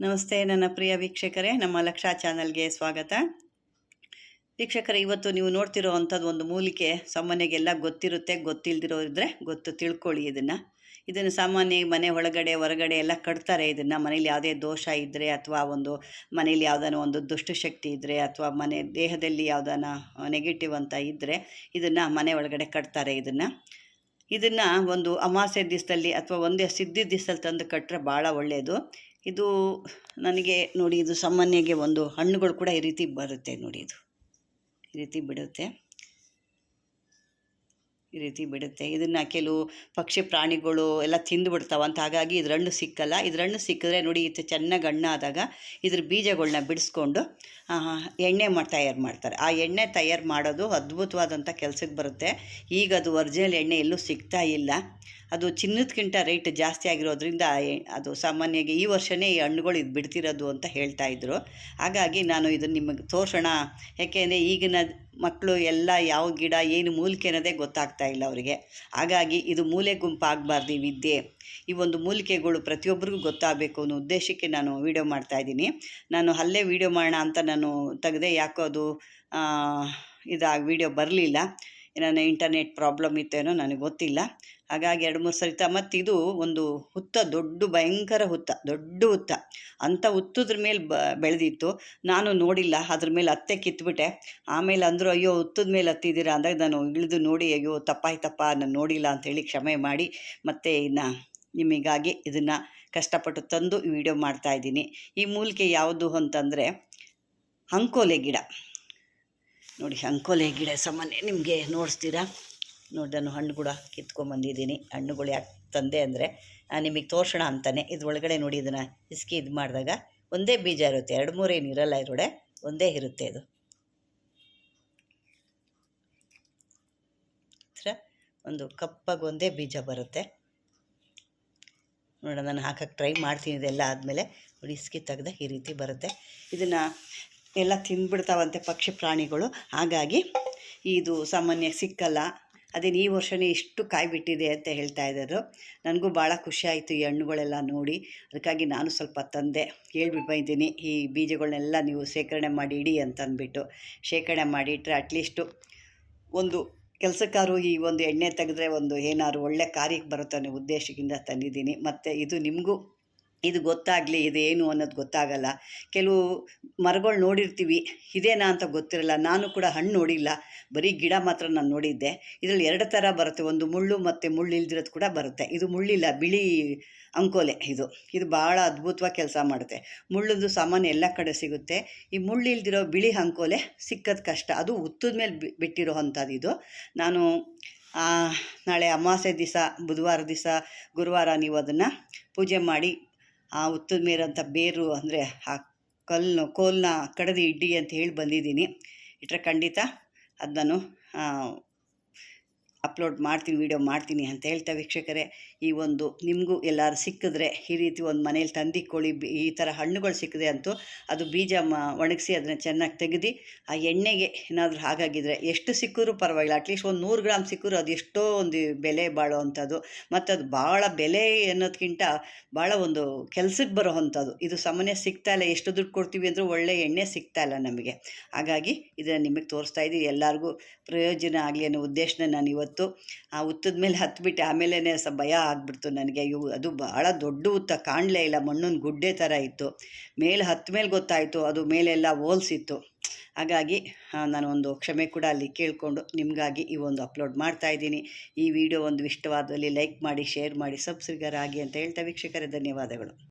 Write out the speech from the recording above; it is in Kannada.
ನಮಸ್ತೆ ನನ್ನ ಪ್ರಿಯ ವೀಕ್ಷಕರೇ, ನಮ್ಮ ಲಕ್ಷಾ ಚಾನಲ್ಗೆ ಸ್ವಾಗತ. ವೀಕ್ಷಕರೇ, ಇವತ್ತು ನೀವು ನೋಡ್ತಿರೋ ಅಂಥದ್ದು ಒಂದು ಮೂಲಿಕೆ ಸಾಮಾನ್ಯಗೆಲ್ಲ ಗೊತ್ತಿರುತ್ತೆ ಗೊತ್ತಿಲ್ದಿರೋ ಇದ್ದರೆ ಗೊತ್ತು ತಿಳ್ಕೊಳ್ಳಿ ಇದನ್ನು. ಇದನ್ನು ಸಾಮಾನ್ಯ ಮನೆ ಒಳಗಡೆ, ಹೊರಗಡೆ ಎಲ್ಲ ಕಟ್ತಾರೆ ಇದನ್ನು. ಮನೇಲಿ ಯಾವುದೇ ದೋಷ ಇದ್ದರೆ ಅಥವಾ ಒಂದು ಮನೇಲಿ ಯಾವುದಾನ ಒಂದು ದುಷ್ಟಶಕ್ತಿ ಇದ್ದರೆ ಅಥವಾ ಮನೆ ದೇಹದಲ್ಲಿ ಯಾವುದಾನ ನೆಗೆಟಿವ್ ಅಂತ ಇದ್ದರೆ ಇದನ್ನು ಮನೆ ಒಳಗಡೆ ಕಟ್ತಾರೆ ಇದನ್ನು. ಇದನ್ನು ಒಂದು ಅಮಾವಾಸ್ಯೆ ದಿವಸದಲ್ಲಿ ಅಥವಾ ಒಂದೇ ಸಿದ್ಧಿ ದಿವಸದಲ್ಲಿ ತಂದು ಕಟ್ಟರೆ ಭಾಳ ಒಳ್ಳೆಯದು ಇದು ನನಗೆ ನೋಡಿ, ಇದು ಸಾಮಾನ್ಯಗೆ ಒಂದು ಹಣ್ಣುಗಳು ಕೂಡ ಈ ರೀತಿ ಬರುತ್ತೆ ನೋಡಿ ಇದು. ಈ ರೀತಿ ಬಿಡುತ್ತೆ. ಈ ರೀತಿ ಬಿಡುತ್ತೆ. ಇದನ್ನು ಕೆಲವು ಪಕ್ಷಿ ಪ್ರಾಣಿಗಳು ಎಲ್ಲ ತಿಂದು ಬಿಡ್ತಾವಂತ ಹಾಗಾಗಿ ಇದ್ರ ಹಣ್ಣು ಸಿಕ್ಕಲ್ಲ. ಇದ್ರ ಹಣ್ಣು ಸಿಕ್ಕಿದ್ರೆ ನೋಡಿ ಇದು ಚೆನ್ನಾಗಿ ಆದಾಗ ಇದ್ರ ಬೀಜಗಳನ್ನ ಬಿಡಿಸ್ಕೊಂಡು ಎಣ್ಣೆ ಮಾಡಿ ತಯಾರು ಮಾಡ್ತಾರೆ. ಆ ಎಣ್ಣೆ ತಯಾರು ಮಾಡೋದು ಅದ್ಭುತವಾದಂಥ ಕೆಲಸಕ್ಕೆ ಬರುತ್ತೆ. ಈಗ ಅದು ಒರಿಜಿನಲ್ ಎಣ್ಣೆ ಎಲ್ಲೂ ಸಿಗ್ತಾ ಇಲ್ಲ. ಅದು ಚಿನ್ನದಕ್ಕಿಂತ ರೇಟ್ ಜಾಸ್ತಿ ಆಗಿರೋದ್ರಿಂದ ಅದು ಸಾಮಾನ್ಯವಾಗಿ ಈ ವರ್ಷವೇ ಈ ಹಣ್ಣುಗಳು ಇದು ಬಿಡ್ತಿರೋದು ಅಂತ ಹೇಳ್ತಾ ಇದ್ರು. ಹಾಗಾಗಿ ನಾನು ಇದನ್ನು ನಿಮಗೆ ತೋರಿಸೋಣ. ಯಾಕೆಂದರೆ ಈಗಿನ ಮಕ್ಕಳು ಎಲ್ಲ ಯಾವ ಗಿಡ, ಏನು ಮೂಲಿಕೆ ಅನ್ನೋದೇ ಗೊತ್ತಾಗ್ತಾ ಇಲ್ಲ ಅವರಿಗೆ. ಹಾಗಾಗಿ ಇದು ಮೂಲೆ ಗುಂಪಾಗಬಾರ್ದು ಈ ವಿದ್ಯೆ. ಈ ಒಂದು ಮೂಲಿಕೆಗಳು ಪ್ರತಿಯೊಬ್ಬರಿಗೂ ಗೊತ್ತಾಗಬೇಕು ಅನ್ನೋ ಉದ್ದೇಶಕ್ಕೆ ನಾನು ವೀಡಿಯೋ ಮಾಡ್ತಾಯಿದ್ದೀನಿ ನಾನು ಅಲ್ಲೇ ವೀಡಿಯೋ ಮಾಡೋಣ ಅಂತ ನಾನು ತೆಗೆದೆ ಯಾಕೋ ಅದು ಇದಾಗಿ ವಿಡಿಯೋ ಬರಲಿಲ್ಲ. ನನ್ನ ಇಂಟರ್ನೆಟ್ ಪ್ರಾಬ್ಲಮ್ ಇತ್ತೇನೋ ನನಗೆ ಗೊತ್ತಿಲ್ಲ. ಹಾಗಾಗಿ ಎರಡು ಮೂರು ಸರಿತ ಮತ್ತು ಇದು ಒಂದು ಹುತ್ತ, ದೊಡ್ಡ ಭಯಂಕರ ಹುತ್ತ, ದೊಡ್ಡ ಹುತ್ತ. ಅಂಥ ಹುತ್ತದ್ರ ಮೇಲೆ ಬ, ಬೆಳೆದಿತ್ತು. ನಾನು ನೋಡಿಲ್ಲ, ಅದ್ರ ಮೇಲೆ ಅತ್ತೆ ಕಿತ್ಬಿಟ್ಟೆ. ಆಮೇಲೆ ಅಂದರು, ಅಯ್ಯೋ, ಹುತ್ತದ ಮೇಲೆ ಹತ್ತಿದ್ದೀರಾ ಅಂದಾಗ ನಾನು ಇಳಿದು ನೋಡಿ, ಅಯ್ಯೋ, ತಪ್ಪಾಯ್ತಪ್ಪ, ನಾನು ನೋಡಿಲ್ಲ ಅಂಥೇಳಿ ಕ್ಷಮೆ ಮಾಡಿ, ಮತ್ತೆ ಇನ್ನು ನಿಮಗಾಗಿ ಇದನ್ನು ಕಷ್ಟಪಟ್ಟು ತಂದು ವಿಡಿಯೋ ಮಾಡ್ತಾಯಿದ್ದೀನಿ ಈ ಮೂಲಿಕೆ ಯಾವುದು ಅಂತಂದರೆ, ಅಂಕೋಲೆ ಗಿಡ. ನೋಡಿ, ಅಂಕೋಲೆ ಗಿಡ ಸಾಮಾನ್ಯ ನಿಮಗೆ ನೋಡಿಸ್ತೀರಾ? ನೋಡಿ, ನಾನು ಹಣ್ಣು ಕೂಡ ಕಿತ್ಕೊಂಬಂದಿದ್ದೀನಿ. ಹಣ್ಣುಗಳು ಯಾಕೆ ತಂದೆ ಅಂದರೆ ನಿಮಗೆ ತೋರ್ಸೋಣ ಅಂತಾನೆ. ಇದು ಒಳಗಡೆ ನೋಡಿ, ಇದನ್ನು ಇಸ್ಕಿ ಇದು ಮಾಡಿದಾಗ ಒಂದೇ ಬೀಜ ಇರುತ್ತೆ. ಎರಡು ಮೂರೇನು ಇರಲ್ಲ ಇರೋಡೆ ಒಂದೇ ಇರುತ್ತೆ ಇದು. ಒಂದು ಕಪ್ಪಾಗಿ ಒಂದೇ ಬೀಜ ಬರುತ್ತೆ. ನೋಡೋಣ, ನಾನು ಹಾಕಕ್ಕೆ ಟ್ರೈ ಮಾಡ್ತೀನಿ, ಇದೆಲ್ಲ ಆದಮೇಲೆ. ನೋಡಿ, ಇಸ್ಕಿ ತೆಗ್ದ ಈ ರೀತಿ ಬರುತ್ತೆ. ಇದನ್ನು ಎಲ್ಲ ತಿಂದ್ಬಿಡ್ತಾವಂತೆ ಪಕ್ಷಿ ಪ್ರಾಣಿಗಳು. ಹಾಗಾಗಿ ಇದು ಸಾಮಾನ್ಯ ಸಿಕ್ಕಲ್ಲ. ಅದೇನು ಈ ವರ್ಷವೇ ಇಷ್ಟು ಕಾಯಿ ಬಿಟ್ಟಿದೆ ಅಂತ ಹೇಳ್ತಾ ಇದ್ದರು. ನನಗೂ ಭಾಳ ಖುಷಿ ಆಯಿತು ಈ ಹಣ್ಣುಗಳೆಲ್ಲ ನೋಡಿ. ಅದಕ್ಕಾಗಿ ನಾನು ಸ್ವಲ್ಪ ತಂದೆ. ಹೇಳ್ಬಿಟ್ಟು ಈ ಬೀಜಗಳನ್ನೆಲ್ಲ ನೀವು ಶೇಖರಣೆ ಮಾಡಿ ಇಡಿ ಅಂತಂದ್ಬಿಟ್ಟು ಶೇಖರಣೆ ಮಾಡಿ ಇಟ್ಟರೆ ಅಟ್ಲೀಸ್ಟು ಒಂದು ಕೆಲಸಕ್ಕಾರು ಈ ಒಂದು ಎಣ್ಣೆ ತೆಗೆದ್ರೆ ಒಂದು ಏನಾದ್ರು ಒಳ್ಳೆ ಕಾರ್ಯಕ್ಕೆ ಬರುತ್ತೆ ಅನ್ನೋ ಉದ್ದೇಶದಿಂದ ತಂದಿದ್ದೀನಿ. ಮತ್ತು ಇದು ನಿಮಗೂ ಇದು ಗೊತ್ತಾಗಲಿ, ಇದೇನು ಅನ್ನೋದು ಗೊತ್ತಾಗಲ್ಲ. ಕೆಲವು ಮರಗಳು ನೋಡಿರ್ತೀವಿ, ಇದೇನಾ ಅಂತ ಗೊತ್ತಿರಲ್ಲ. ನಾನು ಕೂಡ ಹಣ್ಣು ನೋಡಿಲ್ಲ. ಬರೀ ಗಿಡ ಮಾತ್ರ ನಾನು ನೋಡಿದ್ದೆ. ಇದರಲ್ಲಿ ಎರಡು ಥರ ಬರುತ್ತೆ. ಒಂದು ಮುಳ್ಳು ಮತ್ತು ಮುಳ್ಳು ಇಲ್ದಿರೋದು ಕೂಡ ಬರುತ್ತೆ. ಇದು ಮುಳ್ಳಿಲ್ಲ, ಬಿಳಿ ಅಂಕೋಲೆ ಇದು. ಇದು ಭಾಳ ಅದ್ಭುತವಾಗಿ ಕೆಲಸ ಮಾಡುತ್ತೆ. ಮುಳ್ಳದು ಸಾಮಾನ್ಯ ಎಲ್ಲ ಕಡೆ ಸಿಗುತ್ತೆ. ಈ ಮುಳ್ಳು ಇಲ್ದಿರೋ ಬಿಳಿ ಅಂಕೋಲೆ ಸಿಕ್ಕದ ಕಷ್ಟ. ಅದು ಉತ್ತದ ಮೇಲೆ ಬಿಟ್ಟಿರೋ ಅಂಥದ್ದು ಇದು. ನಾನು ನಾಳೆ ಅಮಾವಾಸ್ಯೆ ದಿವಸ ಬುಧವಾರ ದಿವಸ ಗುರುವಾರ ನೀವು ಅದನ್ನು ಪೂಜೆ ಮಾಡಿ ಆ ಉತ್ತದ ಮೇರಂಥ ಬೇರು ಅಂದರೆ ಆ ಕಲ್ಲು ಕೋಲನ್ನ ಕಡದಿ ಇಡ್ಡಿ ಅಂತ ಹೇಳಿ ಬಂದಿದ್ದೀನಿ. ಇಟ್ರೆ ಖಂಡಿತ ಅದು ನಾನು ಅಪ್ಲೋಡ್ ಮಾಡ್ತೀನಿ ವೀಡಿಯೋ ಮಾಡ್ತೀನಿ ಅಂತ ಹೇಳ್ತಾ ವೀಕ್ಷಕರೇ. ಈ ಒಂದು ನಿಮಗೂ ಎಲ್ಲರೂ ಸಿಕ್ಕಿದ್ರೆ ಈ ರೀತಿ ಒಂದು ಮನೇಲಿ ತಂದಿಕ್ಕೊಳ್ಳಿ ಈ ಥರ ಹಣ್ಣುಗಳು ಸಿಕ್ಕಿದೆ ಅಂತೂ ಅದು ಬೀಜ ಮ ಒಣಗಿಸಿ ಅದನ್ನು ಚೆನ್ನಾಗಿ ತೆಗೆದು ಆ ಎಣ್ಣೆಗೆ ಏನಾದರೂ ಹಾಗಾಗಿದ್ರೆ ಎಷ್ಟು ಸಿಕ್ಕಿದ್ರೂ ಪರವಾಗಿಲ್ಲ ಅಟ್ಲೀಸ್ಟ್ ಒಂದು ನೂರು ಗ್ರಾಮ್ ಸಿಕ್ಕಿದ್ರು ಅದು ಎಷ್ಟೋ ಒಂದು ಬೆಲೆ ಬಾಳೋ ಅಂಥದ್ದು ಮತ್ತು ಅದು ಭಾಳ ಬೆಲೆ ಅನ್ನೋದಕ್ಕಿಂತ ಭಾಳ ಒಂದು ಕೆಲಸಕ್ಕೆ ಬರೋ ಅಂಥದ್ದು ಇದು ಸಾಮಾನ್ಯ ಸಿಗ್ತಾ ಇಲ್ಲ, ಎಷ್ಟು ದುಡ್ಡು ಕೊಡ್ತೀವಿ ಅಂದರೂ ಒಳ್ಳೆ ಎಣ್ಣೆ ಸಿಗ್ತಾ ಇಲ್ಲ ನಮಗೆ. ಹಾಗಾಗಿ ಇದನ್ನು ನಿಮಗೆ ತೋರಿಸ್ತಾ ಇದ್ದೀವಿ ಎಲ್ಲರಿಗೂ ಪ್ರಯೋಜನ ಆಗಲಿ ಅನ್ನೋ ಉದ್ದೇಶನ ನಾನು ಇವತ್ತು ಆ ಉತ್ತದ ಮೇಲೆ ಹತ್ಬಿಟ್ಟೆ ಆಮೇಲೆ ಸ ಭಯ ಆಗಿಬಿಡ್ತು ನನಗೆ. ಇವು ಅದು ಬಹಳ ದೊಡ್ಡ ಉತ್ತ ಕಾಣಲೇ ಇಲ್ಲ. ಮಣ್ಣಿನ ಗುಡ್ಡೆ ಥರ ಇತ್ತು. ಮೇಲೆ ಹತ್ತ ಮೇಲೆ ಗೊತ್ತಾಯಿತು. ಅದು ಮೇಲೆಲ್ಲ ಹೋಲ್ಸಿತ್ತು. ಹಾಗಾಗಿ ನಾನು ಒಂದು ಕ್ಷಮೆ ಕೂಡ ಅಲ್ಲಿ ಕೇಳಿಕೊಂಡು ನಿಮಗಾಗಿ ಈ ಒಂದು ಅಪ್ಲೋಡ್ ಮಾಡ್ತಾ ಇದ್ದೀನಿ. ಈ ವಿಡಿಯೋ ಒಂದು ಇಷ್ಟವಾದಲ್ಲಿ ಲೈಕ್ ಮಾಡಿ, ಶೇರ್ ಮಾಡಿ ಸಬ್ಸ್ಕ್ರೈಬರ್ ಆಗಿ ಅಂತ ಹೇಳ್ತಾ ವೀಕ್ಷಕರೇ, ಧನ್ಯವಾದಗಳು.